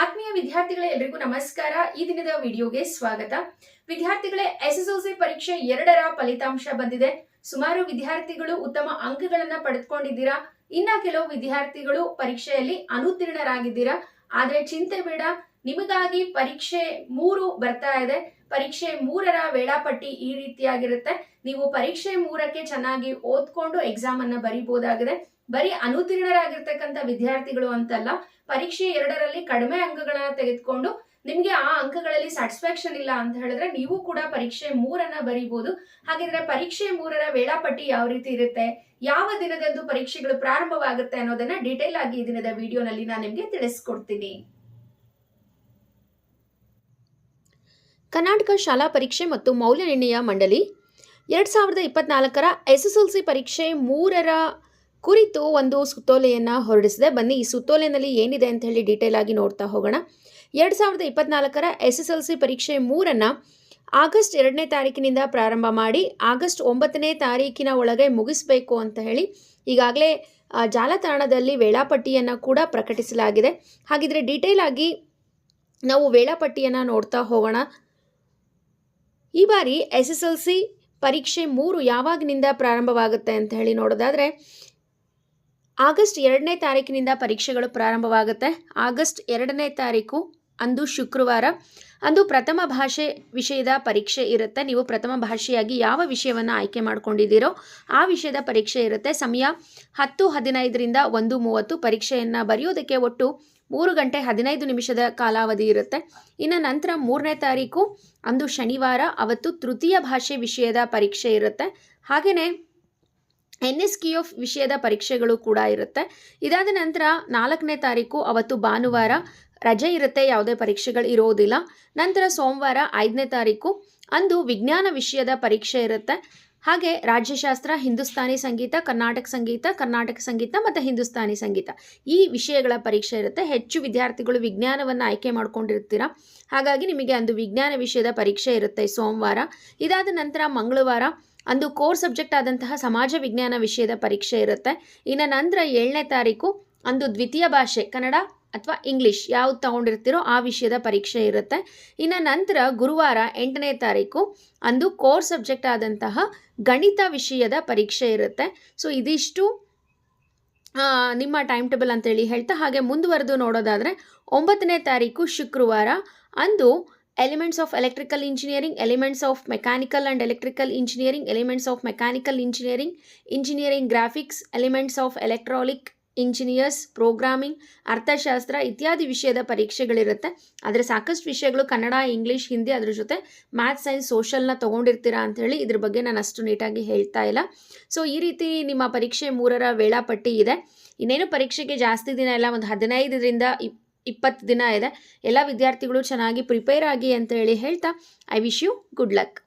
ಆತ್ಮೀಯ ವಿದ್ಯಾರ್ಥಿಗಳೇ, ಎಲ್ರಿಗೂ ನಮಸ್ಕಾರ. ಈ ದಿನದ ವಿಡಿಯೋಗೆ ಸ್ವಾಗತ. ವಿದ್ಯಾರ್ಥಿಗಳೇ ಎಸ್ ಎಸ್ ಎಲ್ ಸಿ ಪರೀಕ್ಷೆ ಎರಡರ ಫಲಿತಾಂಶ ಬಂದಿದೆ. ಸುಮಾರು ವಿದ್ಯಾರ್ಥಿಗಳು ಉತ್ತಮ ಅಂಕಗಳನ್ನ ಪಡೆದುಕೊಂಡಿದ್ದೀರಾ? ಇನ್ನ ಕೆಲವು ವಿದ್ಯಾರ್ಥಿಗಳು ಪರೀಕ್ಷೆಯಲ್ಲಿ ಅನುತ್ತೀರ್ಣರಾಗಿದ್ದೀರಾ? ಆದ್ರೆ ಚಿಂತೆ ಬೇಡ. ನಿಮಗಾಗಿ ಪರೀಕ್ಷೆ ಮೂರು ಬರ್ತಾ ಇದೆ. ಪರೀಕ್ಷೆ ಮೂರರ ವೇಳಾಪಟ್ಟಿ ಈ ರೀತಿಯಾಗಿರುತ್ತೆ. ನೀವು ಪರೀಕ್ಷೆ ಮೂರಕ್ಕೆ ಚೆನ್ನಾಗಿ ಓದ್ಕೊಂಡು ಎಕ್ಸಾಮ್ ಅನ್ನ ಬರಿಬಹುದಾಗಿದೆ ಬರೀ ಅನುತೀರ್ಣರಾಗಿರ್ತಕ್ಕಂಥ ವಿದ್ಯಾರ್ಥಿಗಳು ಅಂತಲ್ಲ, ಪರೀಕ್ಷೆ ಎರಡರಲ್ಲಿ ಕಡಿಮೆ ಅಂಕಗಳನ್ನ ತೆಗೆದುಕೊಂಡು ನಿಮ್ಗೆ ಆ ಅಂಕಗಳಲ್ಲಿ ಸ್ಯಾಟಿಸ್ಫ್ಯಾಕ್ಷನ್ ಇಲ್ಲ ಅಂತ ಹೇಳಿದ್ರೆ ನೀವು ಕೂಡ ಪರೀಕ್ಷೆ ಮೂರನ್ನ ಬರೀಬಹುದು ಹಾಗಿದ್ರೆ ಪರೀಕ್ಷೆ ಮೂರರ ವೇಳಾಪಟ್ಟಿ ಯಾವ ರೀತಿ ಇರುತ್ತೆ, ಯಾವ ದಿನದಂದು ಪರೀಕ್ಷೆಗಳು ಪ್ರಾರಂಭವಾಗುತ್ತೆ ಅನ್ನೋದನ್ನ ಡೀಟೇಲ್ ಆಗಿ ಈ ದಿನದ ವಿಡಿಯೋನಲ್ಲಿ ನಾನು ನಿಮ್ಗೆ ತಿಳಿಸ್ಕೊಡ್ತೀನಿ. ಕರ್ನಾಟಕ ಶಾಲಾ ಪರೀಕ್ಷೆ ಮತ್ತು ಮೌಲ್ಯ ನಿರ್ಣಯ ಮಂಡಳಿ. ಎರಡು ಸಾವಿರದ ಇಪ್ಪತ್ನಾಲ್ಕರ ಎಸ್ ಎಸ್ ಎಲ್ ಸಿ ಪರೀಕ್ಷೆ ಮೂರರ ಕುರಿತು ಒಂದು ಸುತ್ತೋಲೆಯನ್ನು ಹೊರಡಿಸಿದೆ. ಬನ್ನಿ, ಈ ಸುತ್ತೋಲೆಯಲ್ಲಿ ಏನಿದೆ ಅಂತ ಹೇಳಿ ಡೀಟೇಲ್ ಆಗಿ ನೋಡ್ತಾ ಹೋಗೋಣ. ಎರಡು ಸಾವಿರದ ಇಪ್ಪತ್ನಾಲ್ಕರ ಎಸ್ ಎಸ್ ಎಲ್ ಸಿ ಪರೀಕ್ಷೆ ಮೂರನ್ನು ಆಗಸ್ಟ್ ಎರಡನೇ ತಾರೀಕಿನಿಂದ ಪ್ರಾರಂಭ ಮಾಡಿ, ಆಗಸ್ಟ್ ಒಂಬತ್ತನೇ ತಾರೀಕಿನ ಒಳಗೆ ಮುಗಿಸಬೇಕು ಅಂತ ಹೇಳಿ ಈಗಾಗಲೇ ಜಾಲತಾಣದಲ್ಲಿ ವೇಳಾಪಟ್ಟಿಯನ್ನು ಕೂಡ ಪ್ರಕಟಿಸಲಾಗಿದೆ. ಹಾಗಿದ್ರೆ ಡೀಟೇಲ್ ಆಗಿ ನಾವು ವೇಳಾಪಟ್ಟಿಯನ್ನು ನೋಡ್ತಾ ಹೋಗೋಣ. ಈ ಬಾರಿ ಎಸ್ ಎಸ್ ಎಲ್ ಸಿ ಪರೀಕ್ಷೆ ಮೂರು ಯಾವಾಗಿನಿಂದ ಪ್ರಾರಂಭವಾಗುತ್ತೆ ಅಂತ ಹೇಳಿ ನೋಡೋದಾದರೆ, ಆಗಸ್ಟ್ ಎರಡನೇ ತಾರೀಕಿನಿಂದ ಪರೀಕ್ಷೆಗಳು ಪ್ರಾರಂಭವಾಗುತ್ತೆ. ಆಗಸ್ಟ್ ಎರಡನೇ ತಾರೀಕು, ಅಂದು ಶುಕ್ರವಾರ. ಅಂದು ಪ್ರಥಮ ಭಾಷೆ ವಿಷಯದ ಪರೀಕ್ಷೆ ಇರುತ್ತೆ. ನೀವು ಪ್ರಥಮ ಭಾಷೆಯಾಗಿ ಯಾವ ವಿಷಯವನ್ನು ಆಯ್ಕೆ ಮಾಡ್ಕೊಂಡಿದ್ದೀರೋ ಆ ವಿಷಯದ ಪರೀಕ್ಷೆ ಇರುತ್ತೆ. ಸಮಯ ಹತ್ತು ಹದಿನೈದರಿಂದ ಒಂದು ಮೂವತ್ತು. ಪರೀಕ್ಷೆಯನ್ನು ಬರೆಯೋದಕ್ಕೆ ಒಟ್ಟು ಮೂರು ಗಂಟೆ ಹದಿನೈದು ನಿಮಿಷದ ಕಾಲಾವಧಿ ಇರುತ್ತೆ. ಇನ್ನು ನಂತರ ಮೂರನೇ ತಾರೀಕು, ಅಂದು ಶನಿವಾರ, ಅವತ್ತು ತೃತೀಯ ಭಾಷೆ ವಿಷಯದ ಪರೀಕ್ಷೆ ಇರುತ್ತೆ. ಹಾಗೆಯೇ ಎನ್ ಎಸ್ ಕಿ ಎಫ್ ವಿಷಯದ ಪರೀಕ್ಷೆಗಳು ಕೂಡ ಇರುತ್ತೆ. ಇದಾದ ನಂತರ ನಾಲ್ಕನೇ ತಾರೀಕು, ಅವತ್ತು ಭಾನುವಾರ ರಜೆ ಇರುತ್ತೆ, ಯಾವುದೇ ಪರೀಕ್ಷೆಗಳು ಇರೋದಿಲ್ಲ. ನಂತರ ಸೋಮವಾರ ಐದನೇ ತಾರೀಕು, ಅಂದು ವಿಜ್ಞಾನ ವಿಷಯದ ಪರೀಕ್ಷೆ ಇರುತ್ತೆ. ಹಾಗೆ ರಾಜ್ಯಶಾಸ್ತ್ರ, ಹಿಂದೂಸ್ತಾನಿ ಸಂಗೀತ, ಕರ್ನಾಟಕ ಸಂಗೀತ ಕರ್ನಾಟಕ ಸಂಗೀತ ಮತ್ತು ಹಿಂದೂಸ್ತಾನಿ ಸಂಗೀತ. ಈ ವಿಷಯಗಳ ಪರೀಕ್ಷೆ ಇರುತ್ತೆ. ಹೆಚ್ಚು ವಿದ್ಯಾರ್ಥಿಗಳು ವಿಜ್ಞಾನವನ್ನು ಆಯ್ಕೆ ಮಾಡ್ಕೊಂಡಿರ್ತೀರ. ಹಾಗಾಗಿ ನಿಮಗೆ ಅಂದು ವಿಜ್ಞಾನ ವಿಷಯದ ಪರೀಕ್ಷೆ ಇರುತ್ತೆ ಸೋಮವಾರ. ಇದಾದ ನಂತರ ಮಂಗಳವಾರ, ಅಂದು ಕೋರ್ ಸಬ್ಜೆಕ್ಟ್ ಆದಂತಹ ಸಮಾಜ ವಿಜ್ಞಾನ ವಿಷಯದ ಪರೀಕ್ಷೆ ಇರುತ್ತೆ. ಇನ್ನು ನಂತರ ಏಳನೇ ತಾರೀಕು, ಅಂದು ದ್ವಿತೀಯ ಭಾಷೆ, ಕನ್ನಡ ಅಥವಾ ಇಂಗ್ಲೀಷ್ ಯಾವ್ದು ತಗೊಂಡಿರ್ತೀರೋ ಆ ವಿಷಯದ ಪರೀಕ್ಷೆ ಇರುತ್ತೆ. ಇನ್ನು ನಂತರ ಗುರುವಾರ ಎಂಟನೇ ತಾರೀಕು ಅಂದು ಕೋರ್ ಸಬ್ಜೆಕ್ಟ್ ಆದಂತಹ ಗಣಿತ ವಿಷಯದ ಪರೀಕ್ಷೆ ಇರುತ್ತೆ. ಸೊ ಇದಿಷ್ಟು ನಿಮ್ಮ ಟೈಮ್ ಟೇಬಲ್ ಅಂತೇಳಿ ಹೇಳ್ತಾ, ಹಾಗೆ ಮುಂದುವರೆದು ನೋಡೋದಾದರೆ ಒಂಬತ್ತನೇ ತಾರೀಕು ಶುಕ್ರವಾರ ಅಂದು elements of electrical engineering elements of mechanical and electrical engineering elements of mechanical engineering engineering graphics elements of electronic engineers programming ಅರ್ಥಶಾಸ್ತ್ರ ಇತ್ಯಾದಿ ವಿಷಯದ ಪರೀಕ್ಷೆಗಳಿರುತ್ತೆ. ಆದರೆ ಸಾಕಷ್ಟು ವಿಷಯಗಳು ಕನ್ನಡ, ಇಂಗ್ಲೀಷ್, ಹಿಂದಿ ಅದ್ರ ಜೊತೆ ಮ್ಯಾಥ್ಸ್ ಸೈನ್ಸ್ ಸೋಷಲ್ನ ತೊಗೊಂಡಿರ್ತೀರಾ ಅಂಥೇಳಿ ಇದ್ರ ಬಗ್ಗೆ ನಾನು ಅಷ್ಟು ನೀಟಾಗಿ ಹೇಳ್ತಾ ಇಲ್ಲ. ಸೊ ಈ ರೀತಿ ನಿಮ್ಮ ಪರೀಕ್ಷೆ ಮೂರರ ವೇಳಾಪಟ್ಟಿ ಇದೆ. ಇನ್ನೇನು ಪರೀಕ್ಷೆಗೆ ಜಾಸ್ತಿ ದಿನ ಇಲ್ಲ, ಒಂದು ಹದಿನೈದರಿಂದ ಇಪ್, ಇಪ್ಪತ್ತು ದಿನ ಇದೆ. ಎಲ್ಲ ವಿದ್ಯಾರ್ಥಿಗಳು ಚೆನ್ನಾಗಿ ಪ್ರಿಪೇರ್ ಆಗಿ ಅಂತ ಹೇಳಿ ಹೇಳ್ತಾ I wish you good luck